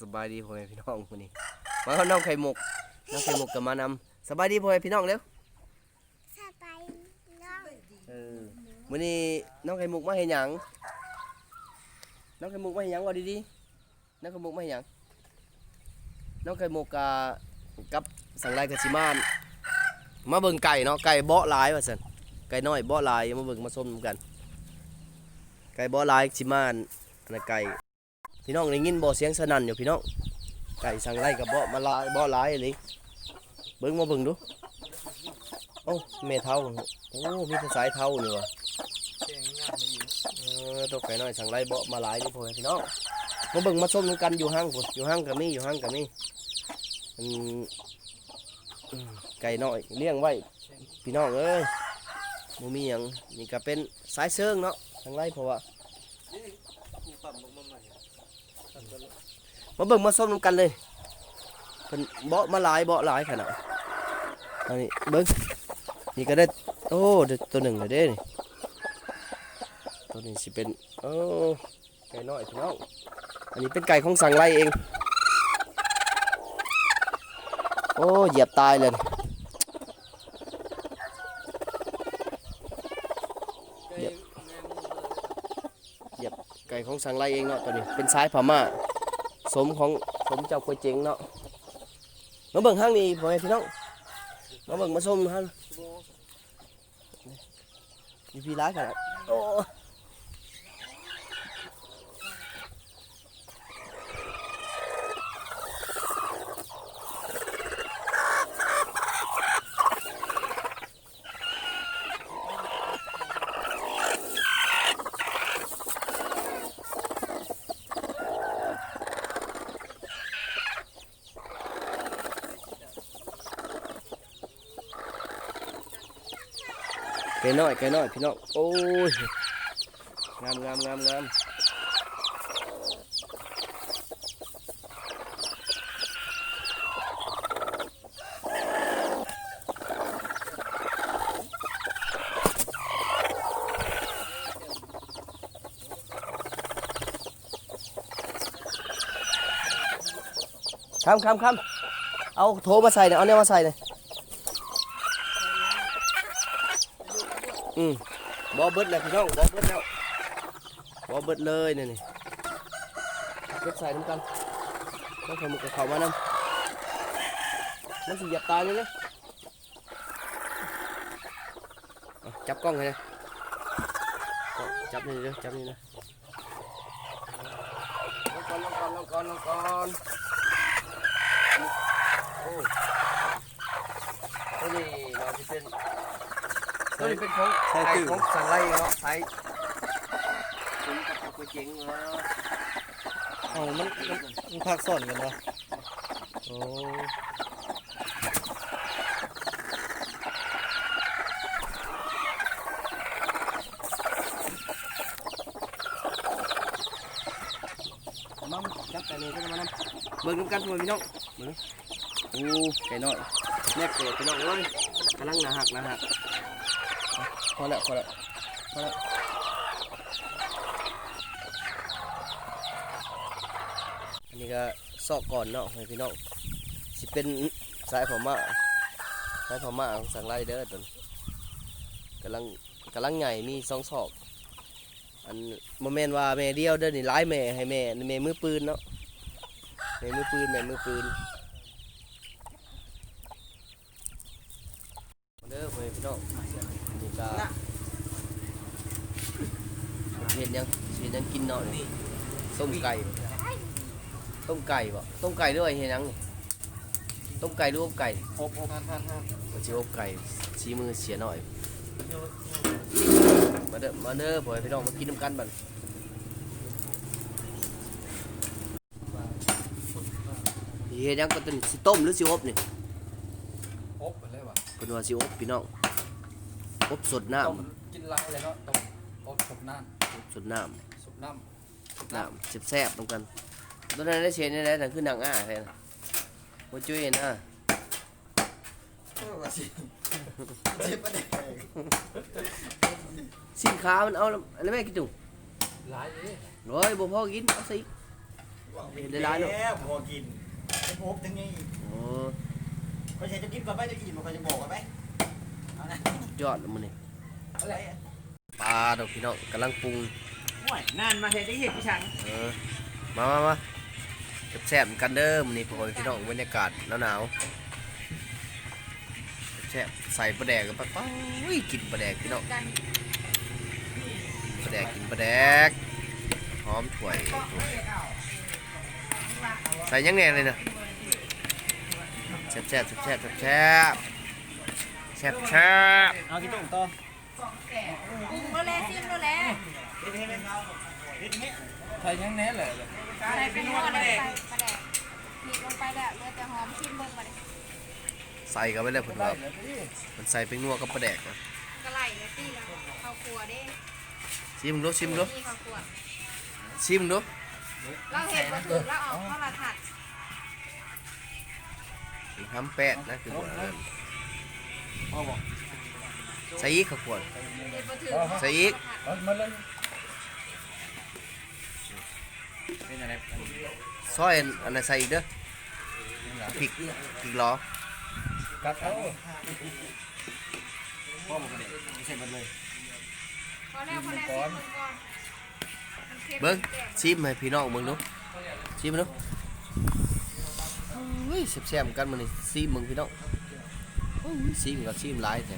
สบายดีพ่อแม่พี่น้องมื้อนี้มาเอาน้องไข่มุกน้องไข่มุกก็มานำสบายดีพ่อแม่พี่น้องเร็วสบายน้องเออมื้อนี้น้องไข่มุกมาเฮ็ดหยังน้องไข่มุกมาเฮ็ดหยังว่าดีๆน้องไข่มุกมาเฮ็ดหยังน้องไข่มุกกะกับสังไรกับสิมานมาเบิ่งไก่เนาะไก่เบาะหลายว่าซั่นไก่น้อยเบาะหลายมาเบิ่งมาชมกัน ไก่เบาะหลายสิมานอันนั้นไก่ พี่น้องได้ยินบ่เสียงสนั่นอยู่พี่น้องไก่สังไรกับบาะมาลายบาะหลายเลยเบิ่งมาเบิ่งดูโอ้แม่เท่าโอ้มีแต่สายเท่านี่ว่ะเออตกไก่น้อยสังไรเบาะมาหลายนี่พ่อพี่น้องมาเบิ่งมาชมกันอยู่ห้างพุ่นอยู่ห้างก็มีอยู่ห้างก็มีมอืมไก่น้อยเลี้ยงไว้พี่น้องเอ้ยบ่มีหยังนี่ก็เป็นสายเชิงเนาะสังไรเพราะว่า มาเบิ่งมาส้มนำกันเลยเพิ่นเบาะมาหลายเบาะหลายขนาดอันนี้เบิ่งนี่ก็ได้โอ้ดตัวหนึ่งเลยเด้นี่ตัวนี้สิเป็นโอ้ไก่น้อยพี่น้องอันนี้เป็นไก่ของสั่งไล่เอง โอ้เหยียบตายเลยเหยียบไก่ของสั่งไล่เองเนาะตัวนี้เป็นสายพม่า สมของสมเจ้ากวยเจ๋งเนาะมาเบิ่งห้างนี้พ่อแม่พี่น้องมาเบิ่งมาชมห้างมีพี่ร้ายขนาดโอ้ ไก่น้อยไก่น้อยพี่น้องโอ้ยงามงามงามงามคำคำคำเอาโถมาใส่เนี่ยเอาเนี่ยมาใส่เนี่ย อืมบอเบิดแล้วพี่น้องบอเบิดแล้วบอเบิดเลยนี่นี่เก็บใส่น้ำกันต้องใส่หมึกกับเขามานำมันสิเหยียบตายเลยนะเอาจับกล้องให้นะเอาจับนี่เด้อจับนี่นะลงก่อนลงก่อนลงก่อนลงก่อนโอ้ตัวนี้เราจะเป็น ตัวนี้เป็นของใช่ไก่ตื่นของสังไลเนาะใช้ถึงกับตัวก๋วยเจ๋งเนาะเอามันมันมันพักซ่อนกันวะโอ้มัมจับแต่นี่ก็จะมานำเบิ่งน้ำกันพ่อพี่น้องเบิ่งโอ้ไก่น้อยแม่เกิดพี่น้องเอ้ยกำลังหนาหักหนาหัก พอแล้วพอแล้วพอแล้วอันนี้ก็ซอกก่อนเนาะให้พี่น้องสิเป็นสายผมมาสายผมมาของสังไลเด้อตนกำลังกำลังใหญ่มีสองศอกอันโมเมนว่าแม่เดียวเด้อนี่ร้ายแม่ให้แม่แม่มือปืนเนาะแม่มือปืนแม่มือปืนเด้อพ่อแม่พี่น้อง ก็เห็นยังเห็นยังกินเนาะนี่ต้มไก่ต้มไก่บ่ต้มไก่ด้วยเฮียนังนี่ต้มไก่หรืออบไก่หกหกพันพันห้ามันชิอบไก่ชี้มือเสียหน่อยมาเด้อมาเด้อพ่อให้พี่น้องมากินน้ำกันบัดเฮียนังก็ต้นสิต้มหรือสิอบนี่หกไปเลยวะเป็นว่าสิอบพี่น้อง อบสดน้ต้มกินลายเลยเนาะต้มต้มสุกน้ำอบสดน้ำสุกน้ำน้ำแซ่บๆน้ำกันตอนนั้นได้เชนนี่แหละนั่นคือหนังอ้าแทนโอ้จุ้ยนะำเออว่าสิเจ็บปะเนี่ยสินค้ามันเอาแล้วอันนั้นแม่กินจุ่มหลายเลยร้อยบ่พอกินเอาสิเห็นได้ร้ายเนาะแล้วพอกินไอ้โป๊บถึงนี่โอ้ เขาใช้จะกินก่อนไหมจะกินมันเขาจะบอกกันไหมเอานะ ยอดเลยมันนี่อะไรปลาดอกพี่น้องกำลังปรุงห่วยนานมาเห็นได้เห็นพี่ชังเออมามามาแซ่บๆกันเด้อมันนี่พอพี่น้องบรรยากาศหนาวๆแซ่บใส่ปลาแดกกันปะป้ยกินปลาแดกพี่น้องกันปลาแดกกินปลาแดกหอมถ้วยใส่ยังแน่เลยนะแซ่บแซ่บแซ่บแซ่บแซ่บ แซ่บแซ่บเอากี่ตุ้งต่อโรแลซิมโรแลเด็ดเห็นไหมเด็ดเห็นใส่ยังแน่เลยใส่เป็นหัวเลยไปกระแดกบีบลงไปแล้วเหลือแต่หอมชิมเบิ่งมาเลยใส่กันไปเลยผมว่ามันใส่เป็นนัวกับปลาแดกนะกระไหล่เลยตีแล้วข้าวครัวเด้ชิมดูชิมดูนี่ข้าวครัวชิมดูเราเห็นมาถึงเราเอาข้าวละถัดทำแปดนะคือว่าพ่อบอก ใส่อีกข้าวขวดเห็นมาถึงใส่อีกเอามาเลยเป็นอะไรซอยอันนั้นใส่อีกเด้อพริกพริกล้อกัดเอาพ่อบอกกันเลยไม่ใช่มันเลยพอแล้วพอแล้วซิมเบิ่งก่อนมันค็มเบิ้งแซ่บชิมให้พี่น้องเบิ้งดูชิมดูเฮ้ยแซ่บๆกันมันนี่ชิมมึงพี่น้อง โอ้ยชิมกับชิมหลายแท้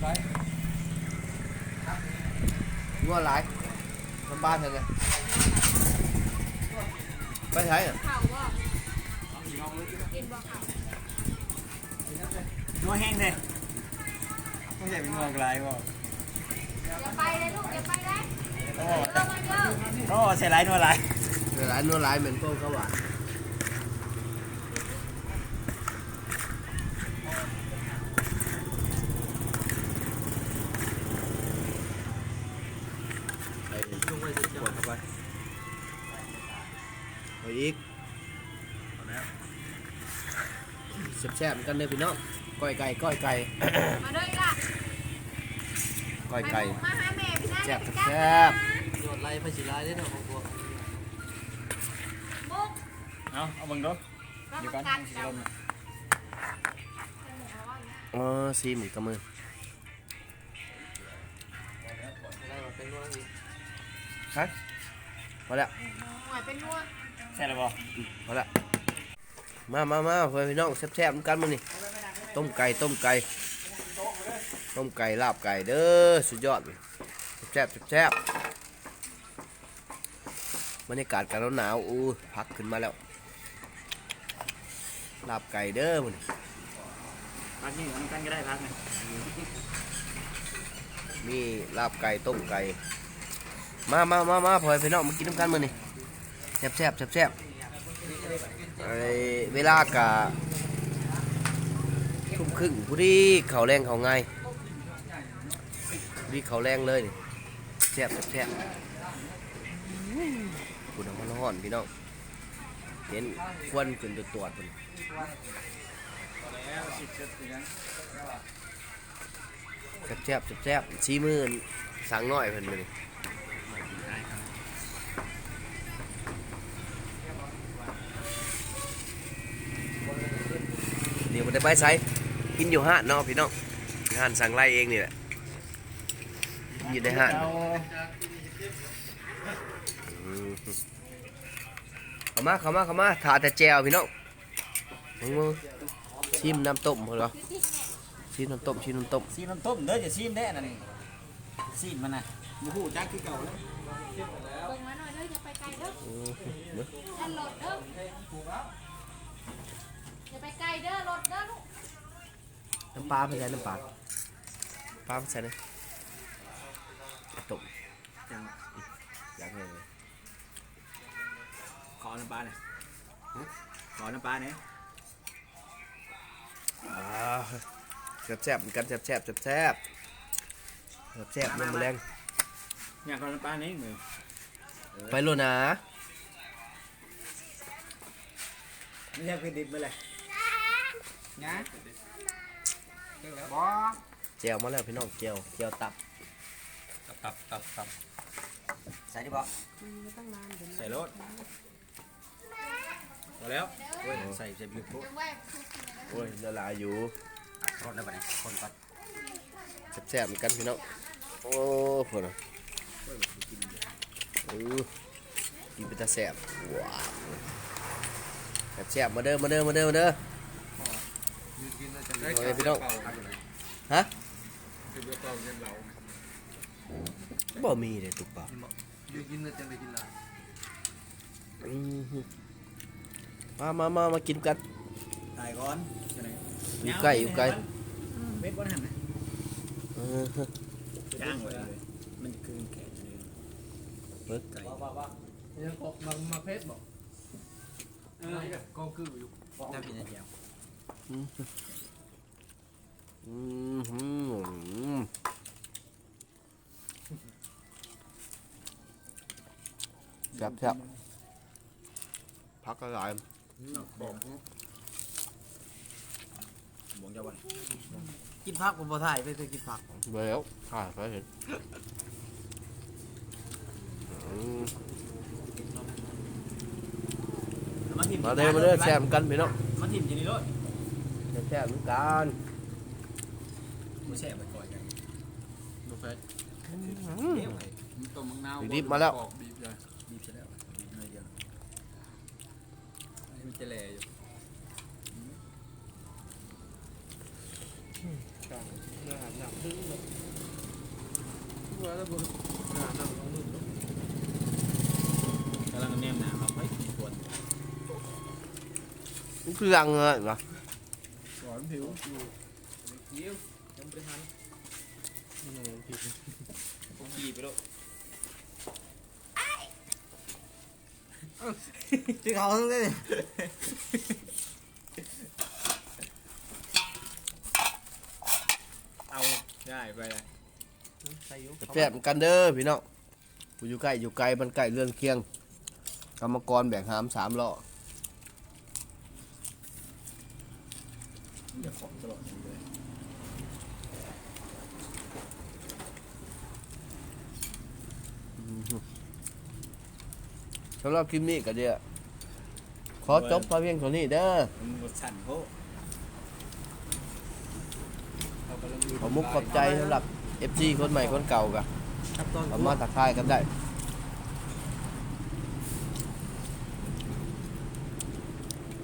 ไปนัวหลายน้ำบ้านเท่าไงไปใช้อะข้าวว่ากินบ่ข้าวนัวแห้งเลยไม่ใช่เป็นนัวกลายบ่อย่าไปเลยลูกอย่าไปเลยโอ้เยอะมาเยอะโอ้ใส่ไรนัวไรเวลานัวหลายเหมือนพวกเขาหวาน เอาอีกแซ่บๆกันเลยพี่น้องก้อยไก่ก้อยไก่มาเลยล่ะก้อยไก่มาหาแม่พี่นะแซ่บไปแซ่บโดดไล่พระศิลาได้เนาะของพวกมุกเอาเอาบังดูแล้วเดี๋ยวมากันกัดสิเราลมอ๋อซีหมูกับมือไล่มาเป็นว่าอีกครับพอแล้วหอยเป็นนัว ใส่แล้วบ่พอแล้วมามามาเพื่อนพี่น้องแซ่บๆกันมื้อนี่ต้มไก่ต้มไก่ ต้มไก่ลาบไก่เด้อสุดยอดแซ่บๆแซ่บๆบรรยากาศกันหนาวๆอู้พักขึ้นมาแล้วลาบไก่เด้อมื้อนี้พักนี่มันกันก็ได้พักนะมีลาบไก่ต้มไก่ มามามามาเพื่อนพี่น้องมากินน้ำกันมื้อนี่ แซ่บๆแซ่บๆไอ้เวลากะทุ่มครึ่งผู้ดีเขาแรงเขาง่ายผู้ดีเขาแรงเลยแซ่บแซ่บคุณน้ำมันร้อนพี่น้องเห็นควันขึ้นตัวตัวพุ่นแซ่บแซ่บแซ่บชี้มือสั่งน้อยเพิ่นมานี่เดี๋ย วมันได้ไปใช้กินอยู่ห้านเนาะพี่น้องห้านสั่งไล่เองนี่แหละกินอยู่ในห้านเอาอืมเข้ามาเข้ามาเข้ามาถาแต่แจวพี่น้องมึงมึงชิมน้ำต้มเหรอชิมน้ำต้มชิมน้ำต้มซีน้ำต้มเด้อจะซีมได้อันนั่นนี่ซีมมันน่ะมูฮูจักคือเก่าแล้วเบิ่งมาหน่อยเด้ออย่าไปไกลเด้อ น้ำปลาไปใส่น้ำปลาปลาไปใส่เลยต้มจังอยากให้เลยขอน้ำปลาหน่อยขอน้ำปลาหน่อยอ่าแซ่บแซ่บๆเหมือนกันแซ่บแซ่บแซ่บแซ่บแซ่บแซ่บๆน้ำแมลงอยากขอน้ำปลาหน่อยมือไปโลนะไม่ใช่คือดิบไปเลยนะ บ่แจวมาแล้วพี่น้องแจวแจวตับตับตับตับใส่ส่ดิบ่ใส่รถพอแล้วโอ้ยใส่ใส่บิวโคจังไว้ทุกทีนะโอ้ยละลายอยู่รถได้ปะเนี่ยคนปัดแซ่บๆเหมือนกันพี่น้องโอ้โหนะเออกินเป็นตาแซ่บว้าวแซ่บๆมาเด้อมาเด้อมาเด้อมาเด้อ ยืนกินแล้วจะ โอ้ยพี่น้องฮะคือเบียร์เปล่าเงินเราบ่มีเลยตุกปากยืนกินแล้วจะได้กินลายอืมมามามามากินกันตายก่อนอยู่ใกล้อยู่ใกล้เบ็ดบ่หันนะเออจ้างไว้เลยมันคือแขนเลยเบิดไก่ยังออกมามาเพชรบอกเออก็คืออยู่น้ำกินเดียวอืมอืม แซ่บแซ่บพักกระไรบอกบ่งจะวันกินผักผมบ่ถ่ายไปเคยกินผักไปแล้วถ่ายไปเห็นอืมมาถิ่มมาเด้อมาเด้อแซ่บกันพี่น้องมาถิ่มอยู่นี่รถ แซ่บเหมือนกันบ่แซ่บไปก่อนกันดูเพชรอืมเดี๋ยวไอ้มีต้มมังนาวดิบมาแล้วปอกบีบเลยบีบเสร็จแล้วบีบหน่อยเดียวอันนี้มันจะแหล่อยู่กลางเนื้อหาหนังดึงเลยว่าแล้วบุญเนื้อหาหนังของมึงเนอะกำลังแนมหนาเราไปกินควรมันคือ รังเลยเหรอหวานผิวอยู่ยิ้วยังไม่ทันนี่ยังผิวผมขี่ไปแล้วชื่อเขาทั้งนั้นเลยเอาได้ไปเลยใส่ยุแซ่บเหมือนกันเด้อพี่น้องกูอยู่ใกล้อยู่ไกลมันใกล้เรือนเคียง กรรมกรแบ่งหามสามล้อ เดี๋ยวของตลอดเลย สำหรับคลิปนี้ก็เดียวขอจบพอเพียงเท่านี้เด้อมันบดสั่นโคขอมุกขอบใจสำหรับ FG คนใหม่คนเก่ากะครับตอนสามารถทักทายกันได้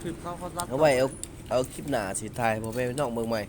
คือเขาเขารับ เอาไว้เอาเอาคลิปหน้าสิทายพ่อแม่พี่น้องเมืองใหม่